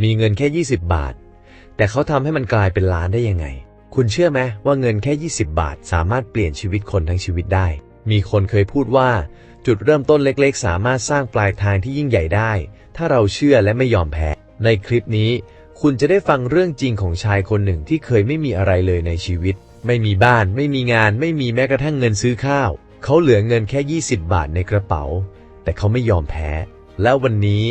มีเงินแค่ 20 บาท แต่เขาทำให้มันกลายเป็นล้านได้ยังไง คุณเชื่อไหมว่าเงินแค่ 20 บาท สามารถเปลี่ยนชีวิตคนทั้งชีวิตได้ มีคนเคยพูดว่า จุดเริ่มต้นเล็กๆ สามารถสร้างปลายทางที่ยิ่งใหญ่ได้ ถ้าเราเชื่อและไม่ยอมแพ้ ในคลิปนี้ คุณจะได้ฟังเรื่องจริงของชายคนหนึ่งที่เคยไม่มีอะไรเลยในชีวิต ไม่มีบ้าน ไม่มีงาน ไม่มีแม้กระทั่งเงินซื้อข้าว เขาเหลือเงินแค่ 20 บาทในกระเป๋า แต่เขาไม่ยอมแพ้ แล้ววันนี้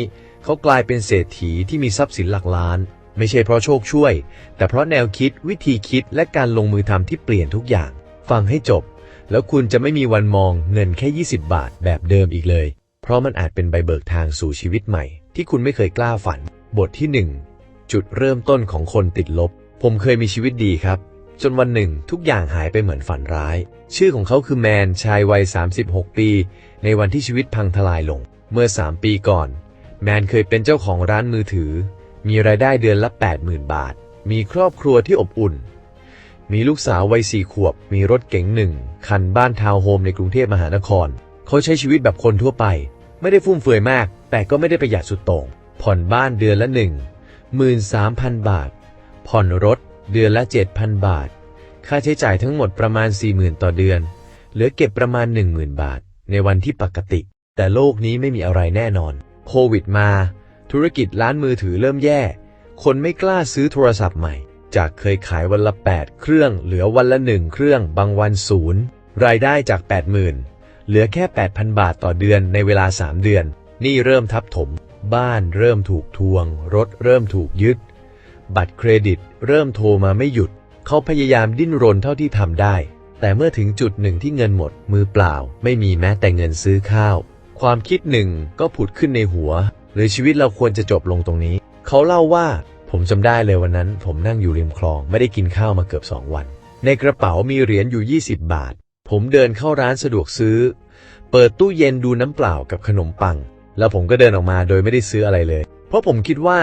เขากลายเป็นเศรษฐีที่มีทรัพย์สินหลักล้าน ไม่ใช่เพราะโชคช่วย แต่เพราะแนวคิดวิธีคิดและการลงมือทำที่เปลี่ยนทุกอย่าง ฟังให้จบ แล้วคุณจะไม่มีวันมองเงินแค่ 20 บาทแบบเดิมอีกเลย เพราะมันอาจเป็นใบเบิกทางสู่ชีวิตใหม่ ที่คุณไม่เคยกล้าฝัน บทที่ 1 จุดเริ่มต้นของคนติดลบ ผมเคยมีชีวิตดีครับ จนวันหนึ่งทุกอย่างหายไปเหมือนฝันร้าย ชื่อของเขาคือแมนชายวัย 36 ปี ในวันที่ชีวิตพังทลายลง เมื่อ 3 ปีก่อน แมนเคยเป็นเจ้าของร้านมือถือ มีรายได้เดือนละ 80,000 บาท มีครอบครัวที่อบอุ่น มีลูกสาววัยสี่ขวบ มีรถเก๋งหนึ่งคันบ้านทาวน์โฮมในกรุงเทพมหานคร เขาใช้ชีวิตแบบคนทั่วไป ไม่ได้ฟุ่มเฟือยมาก แต่ก็ไม่ได้ประหยัดสุดโต่ง ผ่อนบ้านเดือนละหนึ่งหมื่นสามพันบาท ผ่อนรถเดือนละเจ็ดพันบาท ค่าใช้จ่ายทั้งหมดประมาณ40,000ต่อเดือน เหลือเก็บประมาณ10,000บาท ในวันที่ปกติ แต่โลกนี้ไม่มีอะไรแน่นอน โควิดมา ธุรกิจร้านมือถือเริ่มแย่ คนไม่กล้าซื้อโทรศัพท์ใหม่ จากเคยขายวันละ 8 เครื่อง เหลือวันละ 1 เครื่อง บางวันศูนย์รายได้จาก 80,000 เหลือแค่ 8,000 บาทต่อเดือนในเวลา 3 เดือน นี่เริ่มทับถม บ้านเริ่มถูกทวง รถเริ่มถูกยึด บัตรเครดิต เริ่มโทรมาไม่หยุด เขาพยายามดิ้นรนเท่าที่ทำได้ แต่เมื่อถึงจุดหนึ่งที่เงินหมดมือเปล่า ไม่มีแม้แต่เงินซื้อข้าว ความคิดหนึ่งก็ผุดขึ้นในหัว หรือชีวิตเราควรจะจบลงตรงนี้ เขาเล่าว่าผมจำได้เลยวันนั้น ผมนั่งอยู่ริมคลองไม่ได้กินข้าวมาเกือบสองวัน ในกระเป๋ามีเหรียญอยู่ 20 บาท ผมเดินเข้าร้านสะดวกซื้อ เปิดตู้เย็นดูน้ำเปล่ากับขนมปัง แล้วผมก็เดินออกมาโดยไม่ได้ซื้ออะไรเลย เพราะผมคิดว่า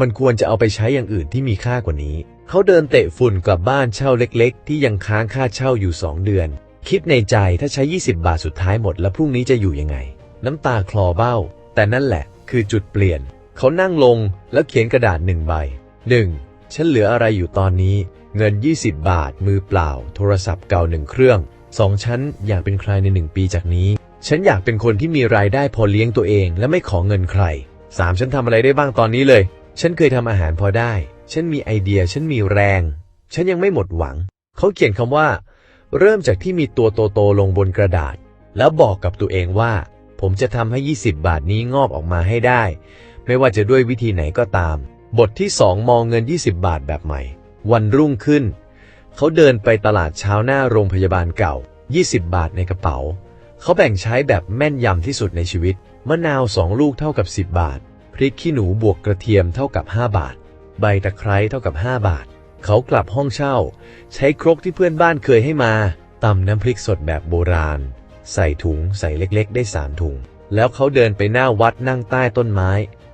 มันควรจะเอาไปใช้อย่างอื่นที่มีค่ากว่านี้ เขาเดินเตะฝุ่นกลับบ้านเช่าเล็กๆ ที่ยังค้างค่าเช่าอยู่ 2 เดือน คิดในใจถ้าใช้ 20 บาทสุดท้ายหมด แล้วพรุ่งนี้จะอยู่ยังไง น้ำตาคลอเบ้า แต่นั่นแหละ คือจุดเปลี่ยน เขานั่งลงแล้วเขียนกระดาษหนึ่งใบ 1. ฉันเหลืออะไรอยู่ตอนนี้ เงิน 20 บาท มือเปล่า โทรศัพท์เก่าหนึ่งเครื่อง 2. ฉันอยากเป็นใครในหนึ่งปีจากนี้ ฉันอยากเป็นคนที่มีรายได้พอเลี้ยงตัวเอง และไม่ขอเงินใคร 3. ฉันทำอะไรได้บ้างตอนนี้เลย ฉันเคยทำอาหารพอได้ ฉันมีไอเดีย ฉันมีแรง ฉันยังไม่หมดหวัง เขาเขียนคำว่า เริ่มจากที่มีตัวโตๆลงบนกระดาษ แล้วบอกกับตัวเองว่า ผมจะทำให้ 20 บาทนี้งอกออกมาให้ได้ ไม่ว่าจะด้วยวิธีไหนก็ตาม บทที่ 2 มองเงิน 20 บาทแบบใหม่ วันรุ่งขึ้น เขาเดินไปตลาดเช้าหน้าโรงพยาบาลเก่า 20 บาทในกระเป๋า เขาแบ่งใช้แบบแม่นยำที่สุดในชีวิต มะนาว 2 ลูกเท่ากับ 10 บาท พริกขี้หนูบวกกระเทียมเท่ากับ 5 บาท ใบตะไคร้เท่ากับ 5 บาท เขากลับห้องเช่า ใช้ครกที่เพื่อนบ้านเคยให้มาตำน้ำพริกสดแบบโบราณ ใส่ถุงใส่เล็กๆ ได้สามถุง แล้วเขาเดินไปหน้าวัดนั่งใต้ต้นไม้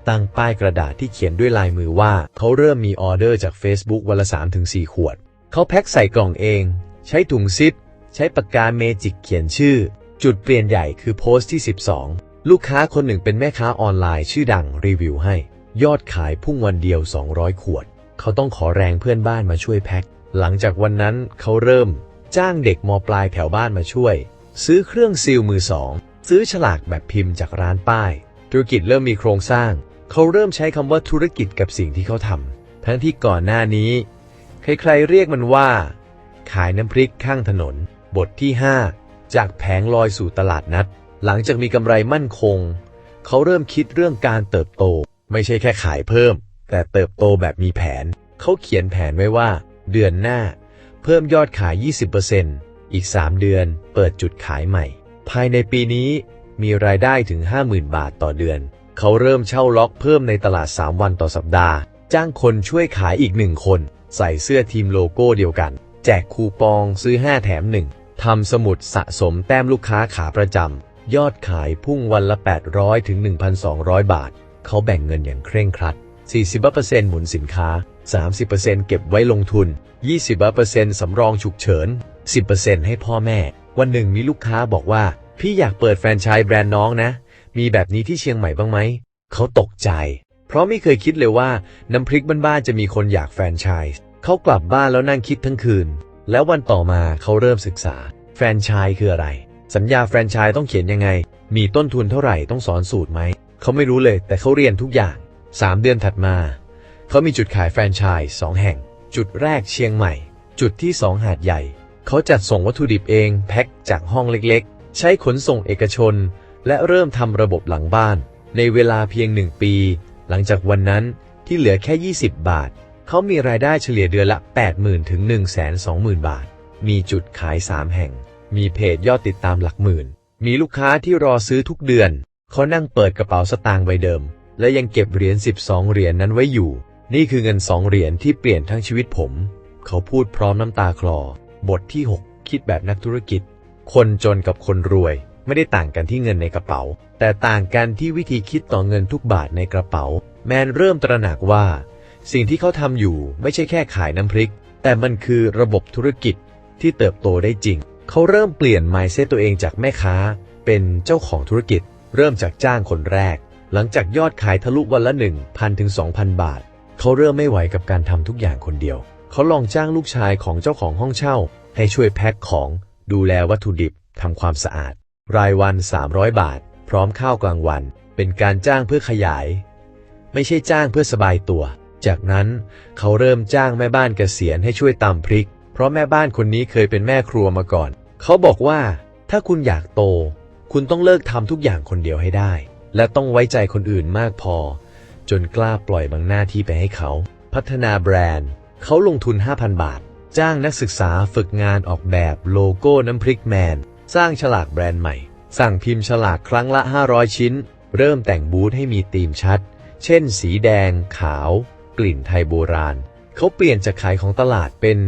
ตั้งป้ายกระดาษที่เขียนด้วยลายมือว่า เขาเริ่มมีออเดอร์จาก Facebook วันละ 3-4 ขวด เขาแพ็คใส่กล่องเอง ใช้ถุงซิป ใช้ปากกาเมจิกเขียนชื่อ จุดเปลี่ยนใหญ่คือโพสต์ที่ 12 ลูกค้าคนหนึ่งเป็นแม่ค้าออนไลน์ชื่อดังรีวิวให้ ยอดขายพุ่งวันเดียว 200 ขวด เขาต้องขอแรงเพื่อนบ้านมาช่วยแพ็คหลังจากวันนั้นเขาเริ่มจ้างเด็กมปลายแถวบ้านมาช่วย ซื้อเครื่องซีลมือสอง ซื้อฉลากแบบพิมพ์จากร้านป้าย ธุรกิจเริ่มมีโครงสร้าง เขาเริ่มใช้คำว่าธุรกิจกับสิ่งที่เขาทำ ทั้งที่ก่อนหน้านี้ ใครๆเรียกมันว่า ขายน้ำพริกข้างถนน บทที่ 5 จากแผงลอยสู่ตลาดนัด หลังจากมีกำไรมั่นคง เขาเริ่มคิดเรื่องการเติบโต ไม่ใช่แค่ขายเพิ่ม แต่เติบโตแบบมีแผน เขาเขียนแผนไว้ว่า เดือนหน้า เพิ่มยอดขาย 20% อีก 3 เดือนเปิดจุดขายใหม่ ภายในปีนี้มีรายได้ถึง 50,000 บาทต่อเดือน เขาเริ่มเช่าล็อกเพิ่มในตลาด 3 วันต่อสัปดาห์ จ้างคนช่วยขายอีกหนึ่งคน ใส่เสื้อทีมโลโก้เดียวกัน แจกคูปองซื้อ 5 แถม 1 ทำสมุดสะสมแต้มลูกค้าขาประจำ ยอดขายพุ่งวันละ 800ถึง1,200 บาท เขาแบ่งเงินอย่างเคร่งครัด 40%หมุนสินค้า 30%เก็บไว้ลงทุน 20%สำรองฉุกเฉิน 10%ให้พ่อแม่ วันหนึ่งมีลูกค้าบอกว่า พี่อยากเปิดแฟรนไชส์แบรนด์น้องนะ มีแบบนี้ที่เชียงใหม่บ้างไหม เขาตกใจ เพราะไม่เคยคิดเลยว่าน้ำพริกบ้านๆจะมีคนอยากแฟรนไชส์เขากลับบ้านแล้วนั่งคิดทั้งคืน แล้ววันต่อมาเขาเริ่มศึกษา แฟรนไชส์คืออะไร สัญญาแฟรนไชส์ต้องเขียนยังไง มีต้นทุนเท่าไหร่ต้องสอนสูตรไหม เขาไม่รู้เลยแต่เขาเรียนทุกอย่าง 3 เดือนถัดมา เขามีจุดขายแฟรนไชส์สองแห่ง จุดแรกเชียงใหม่ จุดที่ 2 หาดใหญ่ เขาจัดส่งวัตถุดิบเองแพ็คจากห้องเล็กๆ ใช้ขนส่งเอกชน และเริ่มทำระบบหลังบ้าน ในเวลาเพียงหนึ่งปี หลังจากวันนั้นที่เหลือแค่ 20 บาท เขามีรายได้เฉลี่ยเดือนละ 80,000 ถึง 120,000 บาท มีจุดขาย 3 แห่ง มีเพจยอดติดตามหลักหมื่น มีลูกค้าที่รอซื้อทุกเดือน เขานั่งเปิดกระเป๋าสตางค์ใบเดิม และยังเก็บเหรียญ 12 เหรียญนั้นไว้อยู่ นี่คือเงิน 2 เหรียญที่เปลี่ยนทั้งชีวิตผม เขาพูดพร้อมน้ำตาคลอ บทที่ 6 คิดแบบนักธุรกิจ คนจนกับคนรวย ไม่ได้ต่างกันที่เงินในกระเป๋า แต่ต่างกันที่วิธีคิดต่อเงินทุกบาทในกระเป๋า แมนเริ่มตระหนักว่า สิ่งที่เขาทำอยู่ไม่ใช่แค่ขายน้ำพริก แต่มันคือระบบธุรกิจที่เติบโตได้จริง เขาเริ่มเปลี่ยน mindset ตัวเองจากแม่ค้า เป็นเจ้าของธุรกิจ เริ่มจากจ้างคนแรก หลังจากยอดขายทะลุวันละ1,000ถึง2,000 บาท เขาเริ่มไม่ไหวกับการทำทุกอย่างคนเดียว เขาลองจ้างลูกชายของเจ้าของห้องเช่า ให้ช่วยแพ็คของดูแลวัตถุดิบทำความสะอาด รายวัน 300 บาท พร้อมข้าวกลางวัน เป็นการจ้างเพื่อขยาย ไม่ใช่จ้างเพื่อสบายตัว จากนั้นเขาเริ่มจ้างแม่บ้านเกษียณให้ช่วยตำพริก เพราะแม่บ้านคนนี้เคยเป็นแม่ครัวมาก่อน เขาบอกว่า ถ้าคุณอยากโต คุณต้องเลิกทำทุกอย่างคนเดียวให้ได้ และต้องไว้ใจคนอื่นมากพอ จนกล้าปล่อยบางหน้าที่ไปให้เขา พัฒนาแบรนด์ เขาลงทุน 5,000 บาท จ้างนักศึกษาฝึกงานออกแบบโลโก้น้ำพริกแมน สร้างฉลากแบรนด์ใหม่ สั่งพิมพ์ฉลากครั้งละ 500 ชิ้น เริ่มแต่งบูธให้มีธีมชัด เช่น สีแดง ขาว กลิ่นไทยโบราณ เขาเปลี่ยนจากขายของตลาดเป็น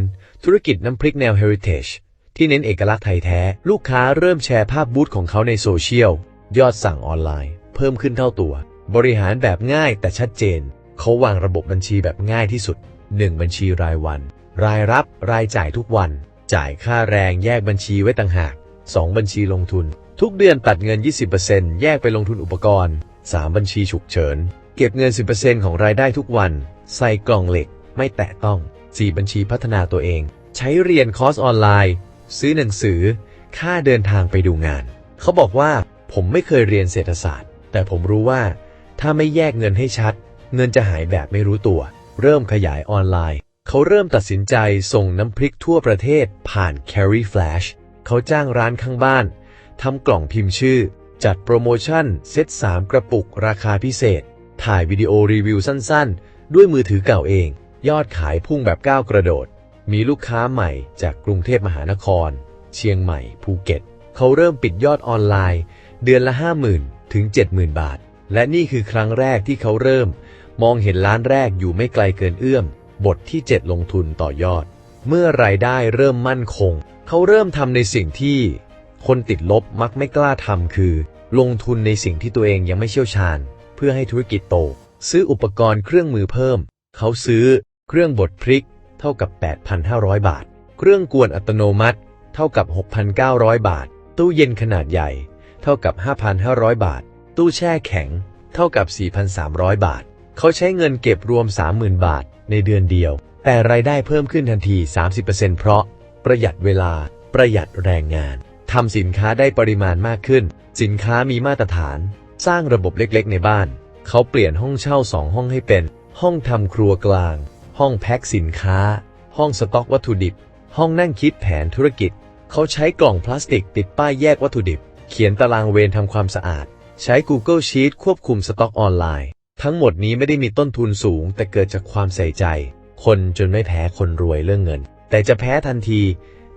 ธุรกิจน้ำพริกแนว Heritage ที่เน้นเอกลักษณ์ไทยแท้ ลูกค้าเริ่มแชร์ภาพบูธของเขาในโซเชียล ยอดสั่งออนไลน์ เพิ่มขึ้นเท่าตัว บริหารแบบง่ายแต่ชัดเจน เขาวางระบบบัญชีแบบง่ายที่สุด 1 บัญชีรายวัน รายรับรายจ่ายทุกวัน จ่ายค่าแรงแยกบัญชีไว้ต่างหาก 2 บัญชีลงทุน ทุกเดือนตัดเงิน 20%แยกไปลงทุนอุปกรณ์ 3 บัญชีฉุกเฉิน เก็บเงิน 10%ของรายได้ทุกวัน ใส่กล่องเหล็ก ไม่แตะต้อง 4 บัญชีพัฒนาตัวเอง ใช้เรียนคอร์สออนไลน์ ซื้อหนังสือ ค่าเดินทางไปดูงาน เขาบอกว่าผมไม่เคยเรียนเศรษฐศาสตร์ แต่ผมรู้ว่า ถ้าไม่แยกเงินให้ชัด เงินจะหายแบบไม่รู้ตัว เริ่มขยายออนไลน์ เขาเริ่มตัดสินใจส่งน้ำพริกทั่วประเทศผ่าน Carry Flash เขาจ้างร้านข้างบ้านทำกล่องพิมพ์ชื่อ จัดโปรโมชั่นเซต3 กระปุกราคาพิเศษ ถ่ายวิดีโอรีวิวสั้นๆ ด้วยมือถือเก่าเอง ยอดขายพุ่งแบบก้าวกระโดด มีลูกค้าใหม่จากกรุงเทพมหานคร เชียงใหม่ภูเก็ต เขาเริ่มปิดยอดออนไลน์ เดือนละ 50,000 ถึง 70,000 บาท และนี่คือครั้งแรกที่เขาเริ่ม มองเห็นร้านแรกอยู่ไม่ไกลเกินเอื้อม บทที่ 7 ลงทุนต่อยอด เมื่อรายได้เริ่มมั่นคง เขาเริ่มทำในสิ่งที่ คนติดลบมักไม่กล้าทำคือ ลงทุนในสิ่งที่ตัวเองยังไม่เชี่ยวชาญ เพื่อให้ธุรกิจโต ซื้ออุปกรณ์เครื่องมือเพิ่ม เขาซื้อ เครื่องบดพริก เท่ากับ 8,500 บาท เครื่องกวนอัตโนมัติ เท่ากับ 6,900 บาท ตู้เย็นขนาดใหญ่ เท่ากับ 5,500 บาท ตู้แช่แข็ง เท่ากับ 4,300 บาท เขาใช้เงินเก็บรวม 30,000 บาทในเดือนเดียว แต่รายได้เพิ่มขึ้นทันที 30%เพราะประหยัดเวลา ประหยัดแรงงานทำสินค้าได้ปริมาณมากขึ้น สินค้ามีมาตรฐาน สร้างระบบเล็กๆ ในบ้าน เขาเปลี่ยนห้องเช่าสองห้องให้เป็น ห้องทำครัวกลาง ห้องแพ็คสินค้า ห้องสต็อกวัตถุดิบ ห้องนั่งคิดแผนธุรกิจ เขาใช้กล่องพลาสติกติดป้ายแยกวัตถุดิบ เขียนตารางเวรทำความสะอาด ใช้ Google Sheet ควบคุมสต็อกออนไลน์ ทั้งหมดนี้ไม่ได้มีต้นทุนสูง แต่เกิดจากความใส่ใจ คนจนไม่แพ้คนรวยเรื่องเงิน แต่จะแพ้ทันที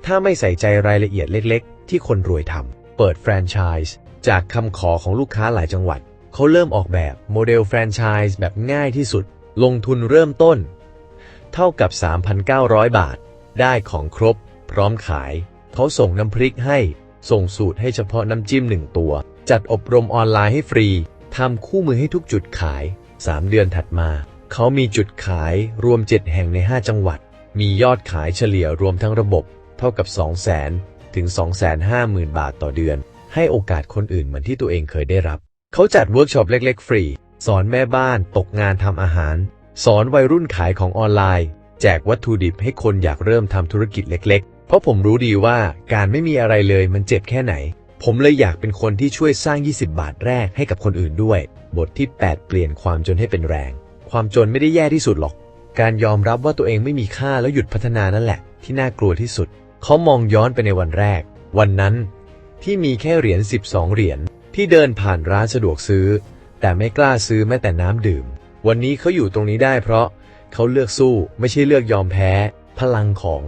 ถ้าไม่ใส่ใจรายละเอียดเล็ก ๆ ที่คนรวยทำเปิดแฟรนไชส์จากคำขอของลูกค้าหลายจังหวัด เขาเริ่มออกแบบโมเดลแฟรนไชส์แบบง่ายที่สุด ลงทุนเริ่มต้น เท่ากับ 3,900 บาท ได้ของครบ พร้อมขาย เขาส่งน้ำพริกให้ ส่งสูตรให้เฉพาะน้ำจิ้มหนึ่งตัว จัดอบรมออนไลน์ให้ฟรี ทำคู่มือให้ทุกจุดขาย 3 เดือนถัดมา เขามีจุดขายรวม 7 แห่งใน 5 จังหวัด มียอดขายเฉลี่ยรวมทั้งระบบ เท่ากับ 200,000 ถึง 250,000 บาทต่อเดือน ให้โอกาสคนอื่นเหมือนที่ตัวเองเคยได้รับ เขาจัดเวิร์กช็อปเล็กๆ ฟรี สอนแม่บ้านตกงานทำอาหาร สอนวัยรุ่นขายของออนไลน์ แจกวัตถุดิบให้คนอยากเริ่มทำธุรกิจเล็ก ๆ เพราะผมรู้ดีว่าการไม่มีอะไรเลยมันเจ็บแค่ไหน ผมเลยอยากเป็นคนที่ช่วยสร้าง 20 บาทแรกให้กับคนอื่นด้วย บทที่ 8 เปลี่ยนความจนให้เป็นแรง ความจนไม่ได้แย่ที่สุดหรอก การยอมรับว่าตัวเองไม่มีค่าแล้วหยุดพัฒนานั่นแหละ ที่น่ากลัวที่สุด เขามองย้อนไปในวันแรก วันนั้นที่มีแค่เหรียญ 12 เหรียญที่เดินผ่านร้านสะดวกซื้อ แต่ไม่กล้าซื้อแม้แต่น้ำดื่ม วันนี้เขาอยู่ตรงนี้ได้เพราะเขาเลือกสู้ไม่ใช่เลือกยอมแพ้ พลังของ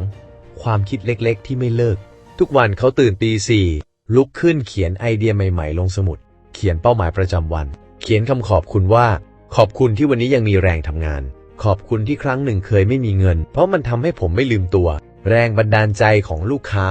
ความคิดเล็กๆ ที่ไม่เลิก ทุกวันเขาตื่นตีสี่ ลุกขึ้นเขียนไอเดียใหม่ๆ ลงสมุด เขียนเป้าหมายประจำวัน เขียนคำขอบคุณว่า ขอบคุณที่วันนี้ยังมีแรงทำงาน ขอบคุณที่ครั้งหนึ่งเคยไม่มีเงิน เพราะมันทำให้ผมไม่ลืมตัว แรงบันดาลใจของลูกค้า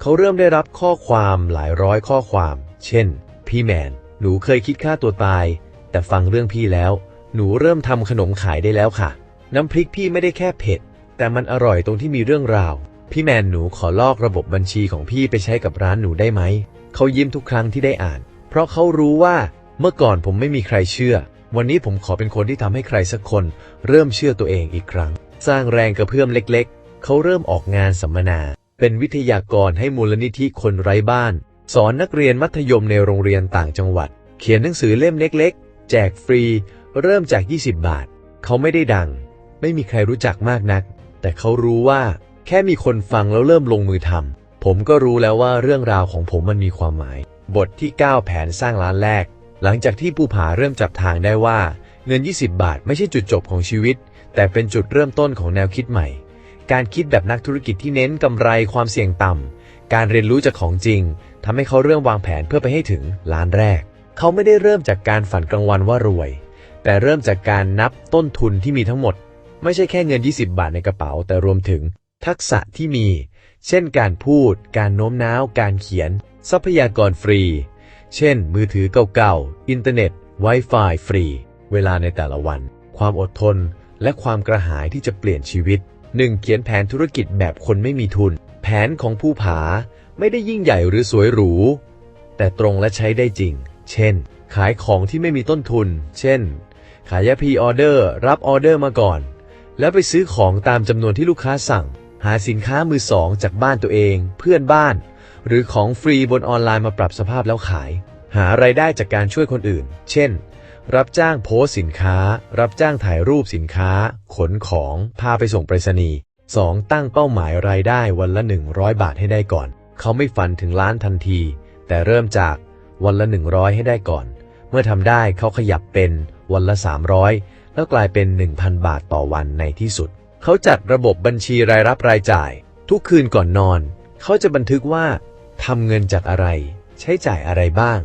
เขาเริ่มได้รับข้อความหลายร้อยข้อความ เช่น พี่แมน หนูเคยคิดฆ่าตัวตาย แต่ฟังเรื่องพี่แล้ว หนูเริ่มทำขนมขายได้แล้วค่ะ น้ำพริกพี่ไม่ได้แค่เผ็ด แต่มันอร่อยตรงที่มีเรื่องราว พี่แมนหนูขอลอกระบบบัญชีของพี่ไปใช้กับร้านหนูได้ไหม เขายิ้มทุกครั้งที่ได้อ่าน เพราะเขารู้ว่าเมื่อก่อนผมไม่มีใครเชื่อ วันนี้ผมขอเป็นคนที่ทำให้ใครสักคน เริ่มเชื่อตัวเองอีกครั้ง สร้างแรงกระเพื่อมเล็กๆ เขาเริ่มออกงานสัมมนา เป็นวิทยากรให้มูลนิธิคนไร้บ้าน สอนนักเรียนมัธยมในโรงเรียนต่างจังหวัด เขียนหนังสือเล่มเล็กๆ แจกฟรี เริ่มจาก 20 บาท เขาไม่ได้ดัง ไม่มีใครรู้จักมากนัก แต่เขารู้ว่า แค่มีคนฟังแล้วเริ่มลงมือทำผมก็รู้แล้วว่าเรื่องราวของผมมันมีความหมาย บทที่ 9 แผนสร้างร้านแรก หลังจากที่ภูผาเริ่มจับทางได้ว่าเงิน 20 บาทไม่ใช่จุดจบของชีวิต แต่เป็นจุดเริ่มต้นของแนวคิดใหม่ การคิดแบบนักธุรกิจที่เน้นกำไรความเสี่ยงต่ำการเรียนรู้จากของจริงทำให้เขาเริ่มวางแผนเพื่อไปให้ถึงล้านแรก เขาไม่ได้เริ่มจากการฝันกลางวันว่ารวย แต่เริ่มจากการนับต้นทุนที่มีทั้งหมด ไม่ใช่แค่เงิน 20 บาทในกระเป๋า แต่รวมถึง ทักษะที่มี เช่นการพูด การโน้มน้าว การเขียน ทรัพยากรฟรี เช่น มือถือเก่าๆ อินเทอร์เน็ต Wi-Fi ฟรี เวลาในแต่ละวัน ความอดทน และความกระหายที่จะเปลี่ยนชีวิต 1. เขียนแผนธุรกิจแบบคนไม่มีทุน แผนของผู้ผาไม่ได้ยิ่งใหญ่หรือสวยหรู แต่ตรงและใช้ได้จริง เช่น ขายของที่ไม่มีต้นทุน เช่น ขายยาพีออเดอร์ รับออเดอร์มาก่อน แล้วไปซื้อของตามจำนวนที่ลูกค้าสั่ง หาสินค้ามือสองจากบ้านตัวเอง เพื่อนบ้าน หรือของฟรีบนออนไลน์มาปรับสภาพแล้วขาย หาไรายได้จากการช่วยคนอื่น เช่น รับจ้างโพสสินค้า รับจ้างถ่ายรูปสินค้า ขนของ พาไปส่งไปรษณีย์ 2. ตั้งเป้าหมายรายได้วันละ 100 บาทให้ได้ก่อน เขาไม่ฝันถึงล้านทันที แต่เริ่มจากวันละ 100 ให้ได้ก่อน เมื่อทำได้เขาขยับเป็นวันละ 300 แล้วกลายเป็น 1,000 บาทต่อวันในที่สุด เขาจัดระบบบัญชีรายรับรายจ่าย ทุกคืนก่อนนอน เขาจะบันทึกว่าทำเงินจากอะไร ใช้จ่ายอะไรบ้าง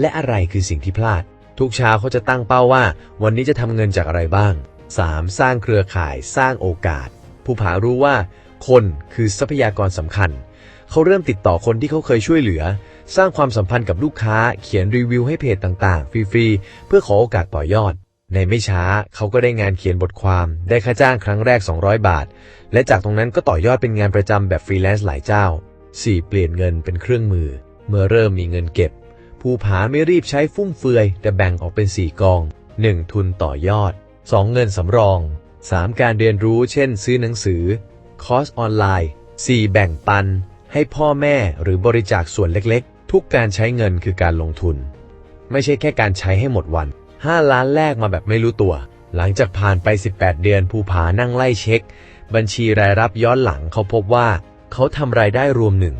และอะไรคือสิ่งที่พลาด ทุกเช้าเขาจะตั้งเป้าว่า วันนี้จะทำเงินจากอะไรบ้าง 3. สร้างเครือข่ายสร้างโอกาสผู้ผารู้ว่า คนคือทรัพยากรสำคัญ เขาเริ่มติดต่อคนที่เขาเคยช่วยเหลือ สร้างความสัมพันธ์กับลูกค้า เขียนรีวิวให้เพจต่างๆ ฟรีๆ เพื่อขอโอกาสต่อยอด ในไม่ช้าเขาก็ได้งานเขียนบทความ ได้ค่าจ้างครั้งแรก 200 บาท และจากตรงนั้นก็ต่อยอดเป็นงานประจำแบบฟรีแลนซ์หลายเจ้า 4. เปลี่ยนเงินเป็นเครื่องมือ เมื่อเริ่มมีเงินเก็บผู้ผาไม่รีบใช้ฟุ่มเฟือย แต่แบ่งออกเป็น 4 กอง 1. ทุนต่อยอด 2. เงินสำรอง 3. การเรียนรู้ เช่น ซื้อหนังสือ คอร์สออนไลน์ 4. แบ่งปัน ให้พ่อแม่หรือบริจาคส่วนเล็กๆ ทุกการใช้เงินคือการลงทุน ไม่ใช่แค่การใช้ให้หมดวัน 5 ล้านแรกมาแบบไม่รู้ตัว หลังจากผ่านไป 18 เดือนภูผานั่งไล่เช็ค บัญชีรายรับย้อนหลังเขาพบว่า เขาทำรายได้รวมหนึ่ง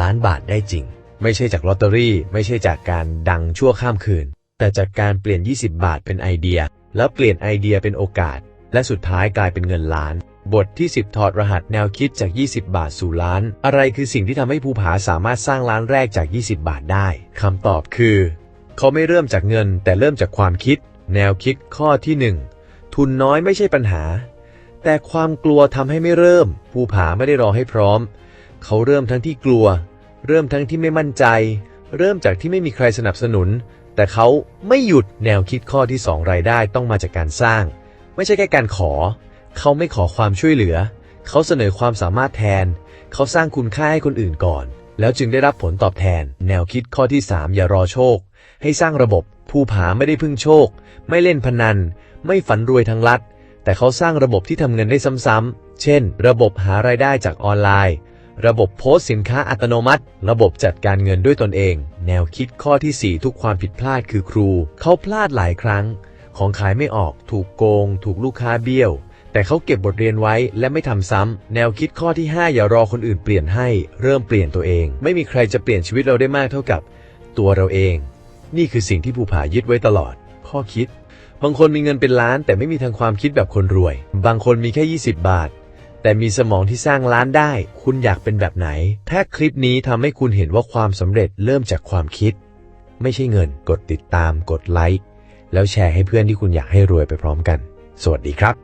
ล้านบาทได้จริง ไม่ใช่จากลอตเตอรี่ ไม่ใช่จากการดังชั่วข้ามคืน แต่จากการเปลี่ยน 20 บาทเป็นไอเดีย แล้วเปลี่ยนไอเดียเป็นโอกาส และสุดท้ายกลายเป็นเงินล้าน บทที่ 10 ถอดรหัสแนวคิดจาก 20 บาทสู่ล้าน อะไรคือสิ่งที่ทำให้ภูผาสามารถสร้างล้านแรกจาก 20 บาทได้คำตอบคือ เขาไม่เริ่มจากเงินแต่เริ่มจากความคิด แนวคิดข้อที่ 1 ทุนน้อยไม่ใช่ปัญหา แต่ความกลัวทำให้ไม่เริ่ม ภูผาไม่ได้รอให้พร้อม เขาเริ่มทั้งที่กลัว เริ่มทั้งที่ไม่มั่นใจ เริ่มจากที่ไม่มีใครสนับสนุน แต่เขาไม่หยุดแนวคิดข้อที่ 2 รายได้ต้องมาจากการสร้าง ไม่ใช่แค่การขอ เขาไม่ขอความช่วยเหลือ เขาเสนอความสามารถแทน เขาสร้างคุณค่าให้คนอื่นก่อน แล้วจึงได้รับผลตอบแทน แนวคิดข้อที่ 3 อย่ารอโชค ให้สร้างระบบภูผาไม่ได้พึ่งโชค ไม่เล่นพนัน ไม่ฝันรวยทางลัด แต่เขาสร้างระบบที่ทำเงินได้ซ้ำๆ เช่น ระบบหารายได้จากออนไลน์ ระบบโพสต์สินค้าอัตโนมัติ ระบบจัดการเงินด้วยตนเอง แนวคิดข้อทีสี่ 4 ทุกความผิดพลาดคือครู เขาพลาดหลายครั้ง ของขายไม่ออก ถูกโกง ถูกลูกค้าเบี้ยว แต่เขาเก็บบทเรียนไว้และไม่ทำซ้ำ แนวคิดข้อที่ 5 อย่ารอคนอื่นเปลี่ยนให้ เริ่มเปลี่ยนตัวเอง ไม่มีใครจะเปลี่ยนชีวิตเราได้มากเท่ากับ ตัวเราเอง นี่คือสิ่งที่ภูผายึดไว้ตลอด ข้อคิด บางคนมีเงินเป็นล้าน แต่ไม่มีทางความคิดแบบคนรวย บางคนมีแค่ 20 บาท แต่มีสมองที่สร้างล้านได้ คุณอยากเป็นแบบไหน ถ้าคลิปนี้ทำให้คุณเห็นว่าความสำเร็จเริ่มจากความคิด ไม่ใช่เงิน กดติดตาม กดไลค์ แล้วแชร์ให้เพื่อนที่คุณอยากให้รวยไปพร้อมกัน สวัสดีครับ